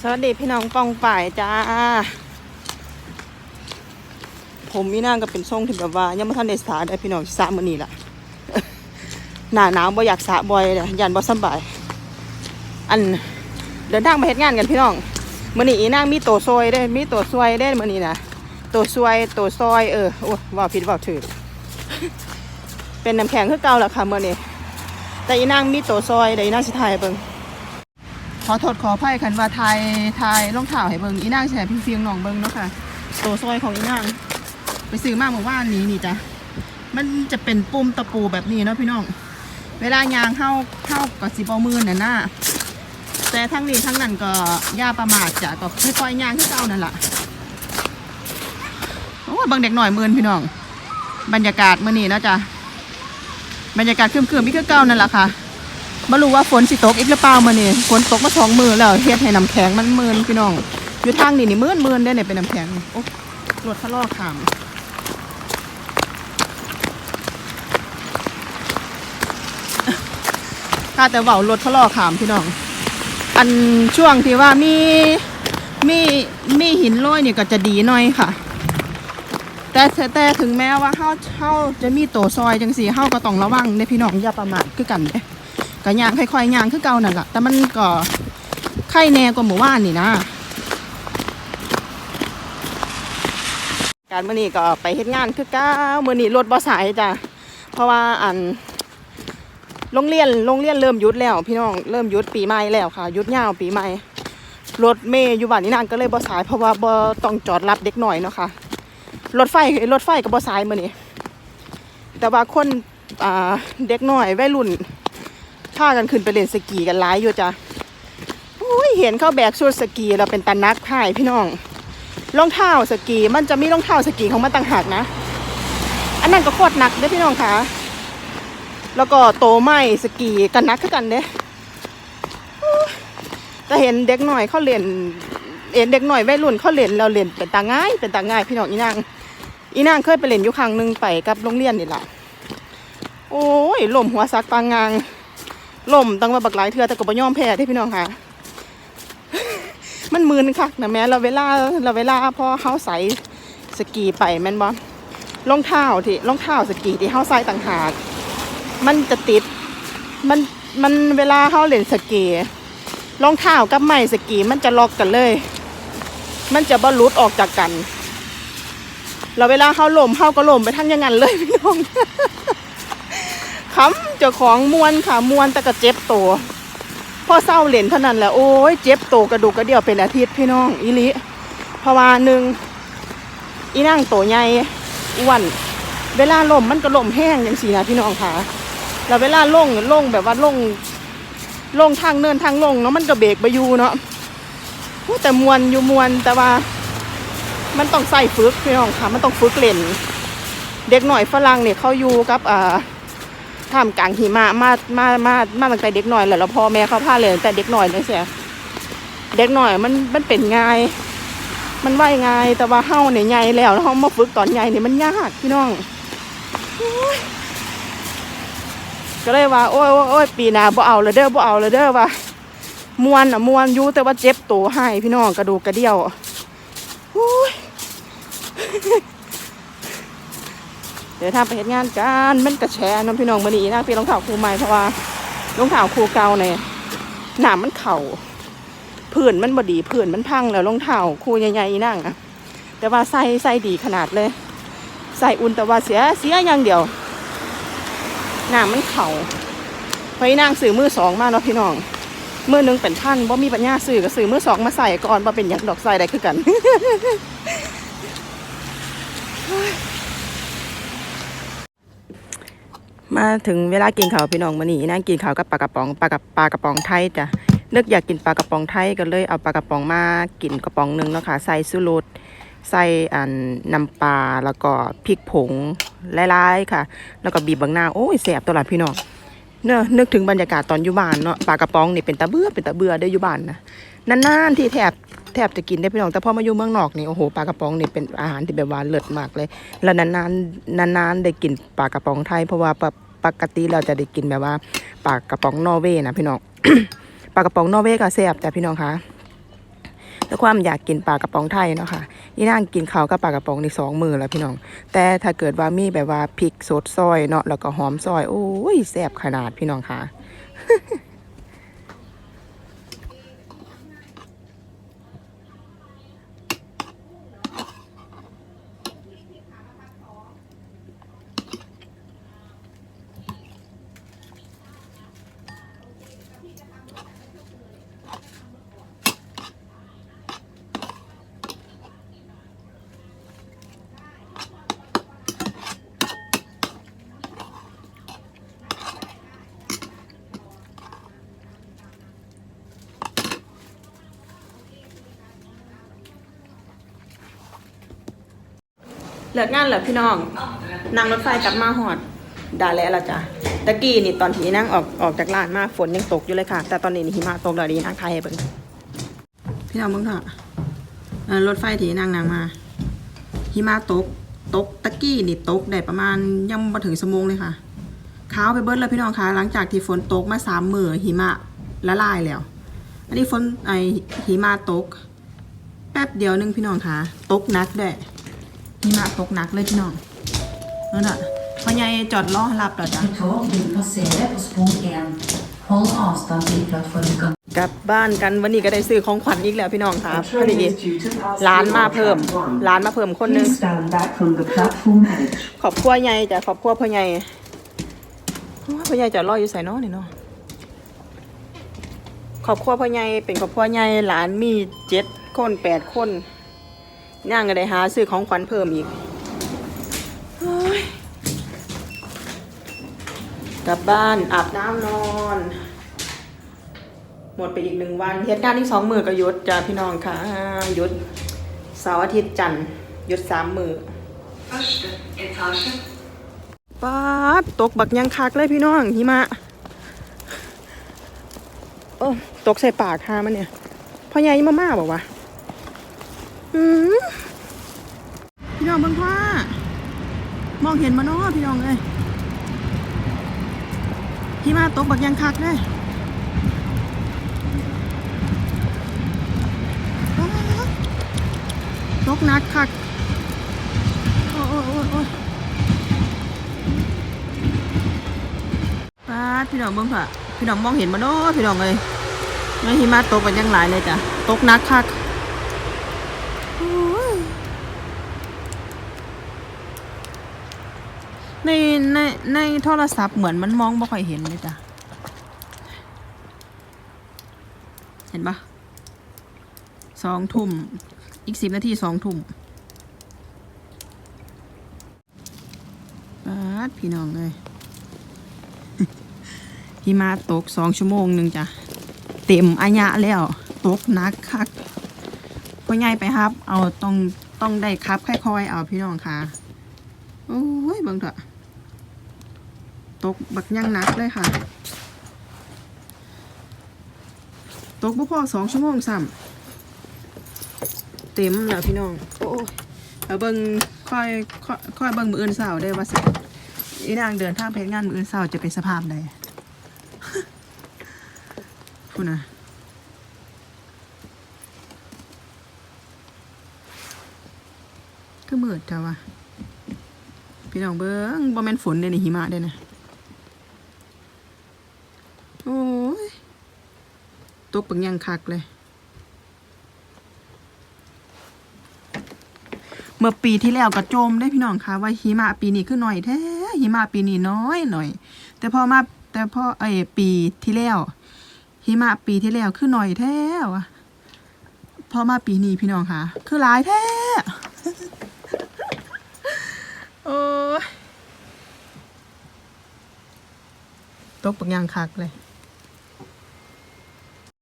สวัสดีพี่น้องกองป่ายจ้า ผมมีนางก็เป็นทรงที่แบบว่ายังไม่ทันได้สาได้พี่น้องสิสามื้อนี้ล่ะ หนาหนาวบ่อยากสาบ่อยเลยยันบ่สบาย อันเดินทางมาเฮ็ดงานกันพี่น้องมื้อนี้อีนางมีโตซอยได้มีโตซวยได้มื้อนี้นะโตซวยโตซอยเออโอ้ว่าผิดว่าถูกเป็นน้ำแข็งคือเก่าล่ะค่ะมื้อนี้แต่อีนางมีโตซอยเดี๋ยวอีนางสิถ่ายเบิ่ง ขอโทษขออภัยคันว่าทายทายรองเท้าให้เบิ่งอีนางแชร์พี่เฟียงน้องเบิ่งเนาะค่ะตัวซอยของอีนางไปซื้อมาเมื่อวานนี้นี่จ้ะมันจะเป็นปุ่มตะปูแบบนี้เนาะพี่น้อง เวลายางเข้าเข้ากับสิบอามือน่ะนะแต่ทั้งนี้ทั้งนั้นก็ย่าประมาทจ้ะก็ค่อยๆยางที่เก่านั่นแหละโอ้บิ่งเด็กหน่อยมือนพี่น้อง บรรยากาศเมื้อนี้เนาะจ้ะบรรยากาศครึมๆมีคือเก่านั่นแหละค่ะ ไม่รู้ว่าฝนสิตกอีกหรือเปล่ามื้อนี้ฝนตกมาสองมือแล้วเฮ็ดให้น้ำแข็งมันมืนพี่น้องอยู่ทางนี่นี่มืนมืนได้เนี่ยเป็นน้ำแข็งโอ้รถทะลอกขามข้าแต่เว่ารถทะลอกขามพี่น้อง อันช่วงที่ว่ามีมีมีหินโรยนี่ก็จะดีหน่อยค่ะ แต่แต่ถึงแม้ว่าเฮาเฮาจะมีโตซอยจังสีเฮาก็ต้องระวังในพี่น้องอย่าประมาทคือกันเด้ ก็ย่างค่อยๆย่างคือเก่านั่นแหละแต่มันก็ไข่แน่กว่าหมู่บ้านนี่นะ การเมื้อนี้ก็ไปเฮ็ดงานคือเก้าเมื้อนี้รถบ่สายจ้ะเพราะว่าอันโรงเรียนโรงเรียนเริ่มยุดแล้ว พี่น้องเริ่มยุดปีใหม่แล้วค่ะยุดยาวปีใหม่รถเมย์อยู่บ้านนี้นานก็เลยบ่สาย เพราะว่าบ่ต้องจอดรับเด็กหน่อยเนาะค่ะรถไฟรถไฟก็บ่สายมื้อนี้แต่ว่าคนเด็กหน้อยวัยรุ่น พากันขึ้นไปเล่นสกีกันหลายอยู่จ้ะอุ้ยเห็นเขาแบกชุดสกีแล้วเป็นตานักพ่ายพี่น้องรองเท้าสกีมันจะมีรองเท้าสกีของมันต่างหากนะ อันนั้นก็โคตรหนักเด้พี่น้องคะแล้วก็โตไม้สกีกันนักคือกันเด้จะเห็นเด็กหน่อยเขาเล่นเห็นเด็กหน่อยวัยรุ่นเขาเล่นเราเล่นเป็นตาง่าย เป็นตาง่ายพี่น้องอีนางอีนางเคยไปเล่นอยู่ครั้งหนึ่งไปกับโรงเรียนนี่แหละโอ้ยลมหัวซักปางงาง ล่มตั้งมาบักหลายเทือแต่ก็บ่ยอมแพ้ที่พี่น้องค่ะ มันมืนคักนะแม่เราเวลาเราเวลาพอเขาใส่สกีไปแม่นบ่รองเท้าที่รองเท้าสกีที่เขาใส่ต่างหากมันจะติดมันมันเวลาเขาเล่นสกีรองเท้ากับไม้สกีมันจะล็อกกันเลย มันจะบรรลุดออกจากกันแล้วเวลาเขาล่มเขาก็ล่มไปทั้งอยังงั้นเลยพี่น้อง คำเจ้าของมวนค่ะมวนแต่ก็เจ็บตัวพอเศร้าเหรียญเท่านั้นแหละโอ้ยเจ็บตัวกระดูกกระเดี่ยวเป็นอาทิตย์พี่น้องอีลิเพราะว่าหนึ่งอีนั่งโตใหญ่อ้วนเวลาล่มมันก็ล่มแห้งอย่างสีนะพี่น้องค่ะแล้วเวลาลงลงแบบว่าลงลงทางเนินทางลงเนาะมันก็เบรกไปอยู่เนาะแต่มวนอยู่มวนแต่ว่า มันต้องใส่ฝึกพี่น้องค่ะ มันต้องฝึกเล่น เด็กหน่อยฝรั่งเนี่ยเขาอยู่กับอ่า ท่ามกลางหิมะมามามามาตั้งแต่เด็กหน่อยแหละแล้วพ่อแม่เขาพาเลยตั้งแต่เด็กหน่อยเลยเสียเด็กหน่อยมันมันเป็นง่าย มันว่ายง่ายแต่ว่าเฮาเนี่ยใหญ่แล้วแล้วเฮามาฝึกตอนใหญ่เนี่ยมันยากพี่น้องก็เลยว่าโอ้ยโอ้ยอยปีหน้าบ่เอาเลยเด้อบ่เอาเลยเด้อว่ามวนอะมวนอยู่แต่ว่าเจ็บตัวให้พี่น้องกระดูกกระเดี่ยวโอ้ย เดี๋ยวทำไปเห็นงานกันมันกระแชน้องพี่น้องมานีนะพี่รองเท้าคู่ใหม่เพราะว่ารองเท้าคู่เก่าเนี่ยหนามมันเข่าผื่นมันบดีผื่นมันพังแล้วรองเท้าคู่ใหญ่ๆนั่งอะแต่ว่าใส่ใส่ดีขนาดเลย ใส่อุ่นแต่ว่าเสียเสียอย่างเดียวหนามมันเข่าเพราะอีนางซื้อมือสองมาเนาะพี่น้องมือหนึงเป็นพันบ่มีปัญญาซื้อก็ซื้อมือสองมาใส่ก่อนว่าเป็นอย่างดอกใส่ได้คือกัน มาถึงเวลากินข้าวพี่น้องมานี่นั่งกินข้าวกับปลากระป๋องปลากับปลากระป๋องไทยจ้ะนึกอยากกินปลากระป๋องไทยก็เลยเอาปลากระป๋องมากินกระป๋องหนึ่งเนาะค่ะใส่ซูรุดใส่อันน้ำปลาแล้วก็พริกผงหลายๆค่ะ แล้วก็บีบบางหน้าโอ้ยแสบตลอดพี่น้องเนอะนึกถึงบรรยากาศตอนอยู่บ้านเนาะปลากระป๋องนี่เป็นตะเบื่อเป็นตะเบื่อได้ออยู่บ้านนะนานๆที่แทบ แทบจะกินได้พี่น้องแต่พอมาอยู่เมืองนอกนี่โอ้โหปลากระป๋องนี่เป็นอาหารที่แบบว่าเลิศมากเลย แล้วนานๆนานๆได้กินปลากระป๋องไทยเพราะว่าปกปกติเราจะได้กินแบบว่าปลากระป๋องนอร์เวย์นะพี่น้องปลากระป๋องนอร์เวย์ก็แซ่บแต่พี่น้องคะด้วความอยากกินปลากระป๋องไทยเนาะค่ะอีนางกินข้าวกับปลากระป๋องในสองมือแล้วพี่น้อง แต่ถ้าเกิดว่ามีแบบว่าพริกสดซอยเนาะแล้วก็หอมซอย โอ้ยแซ่บขนาดพี่น้องค่ะ เลิกงานแล้วพี่น้อง นั่งรถไฟกลับมาหอดดาแล้วละจ้ะตะกี้นี่ตอนที่นั่งออกออกจากร้านมาฝนยังตกอยู่เลยค่ะ แต่ตอนนี้นี่หิมะตกแล้วดีนั่งไทยให้เบิ่งพี่น้องเบิ่งเถอะรถไฟที่นั่งนั่งมาหิมะตกตกตะกี้นี่ตกได้ประมาณยังมาถึงชั่วโมงเลยค่ะขาวไปเบิดแล้วพี่น้องคะหลังจากที่ฝนตกมาสามมือหิมะละลายแล้ว อันนี้ฝนไอหิมะตก แป๊บเดียวหนึงพี่น้องคะตกนักด้วย หิมะตกหนักเลยพี่น้องนั่นน่ะพ่อใหญ่จอดล้อรับแล้วจ้ะ Tåg vil passere på spor 1. Hold avstand til plattformgang. กลับบ้านกันวันนี้ก็ได้ซื้อของขวัญอีกแล้วพี่น้องค่ะพอดีร้านมาเพิ่มร้านมาเพิ่มคนหนึง Please stand back from the platform edge. ขอบครัวใหญ่จ้ะขอบครัวพ่อใหญ่โอ้ยพ่อใหญ่จอดรออยู่ใส่น้อนี่เนาะขอบครัวพ่อใหญ่เป็นขอบครัวใหญ่หลานมีเจ็ดคนแปดคน ย่างก็ได้หาซื้อของขวัญเพิ่มอีกกลับบ้านอาบน้ำนอน หมดไปอีกหนึ่งวันเหตุการณ์ที่สองมือก็ยุดจ้าพี่น้องค่ะยุดเสาร์อาทิตย์จันทร์ยุดสามมือป๊าดตกบักยังคักเลยพี่น้องหิมะโอ้ตกใส่ปากหามันเนี่ยพ่อใหญ่มาม่าบอกว่า พี่น้องเบิ่งว่ามองเห็นมาเนาะพี่น้องเอ้ยหิมะตกบักยังคักเลยตกหนักคัก โอ้โอ้โอ้โอ้ป้าพี่น้องเบิ่งค่ะ พี่น้องมองเห็นมาเนาะพี่น้องเลยไม่หิมะตกกันยังหลายเลยจ้ะ ตกนักคักโอ้ย ในในในโทรศัพท์เหมือนมันมองบ่ค่อยเห็นเลยจ้ะ เห็นปะสองทุ่ม อีกสิบนาทีสองทุ่มปาดพี่น้องเลยหิมะตกสองชั่วโมงหนึ่งจ้ะ เต็มอายะแล้ว ตกนักคักพ่อใหญ่ไปครับ เอาต้องต้องได้ครับค่อยๆเอาพี่น้องค่ะ โอ้ยเบิ่งเถอะ ตกบักยังนักเลยค่ะ ตกบ่พอสองชั่วโมงซ้ำเต็มแล้วพี่น้อง โอ้แล้วเบิ่งค่อยค่อยเบิ่งมืออื่นเสาได้ว่าสิอีนางเดินทางเพชงานมืออื่นเสาจะเป็นสภาพใดพูดนะก็มืดจ้าวะพี่น้องเบิ้งบ่แม่นฝนเด้นี่หิมะเด้นะโอ้ย ตกปังยังคักเลย เมื่อปีที่แล้วก็โจมได้พี่น้องคะว่าหิมะปีนี้คือหน่อยแท้หิมะปีนี้น้อยหน่อย แต่พอมาแต่พอไอ้ปีที่แล้วหิมะปีที่แล้วคือหน่อยแท้วะพอมาปีนี้พี่น้องคะคือหลายแท้โอ้ตกปักยางคักเลย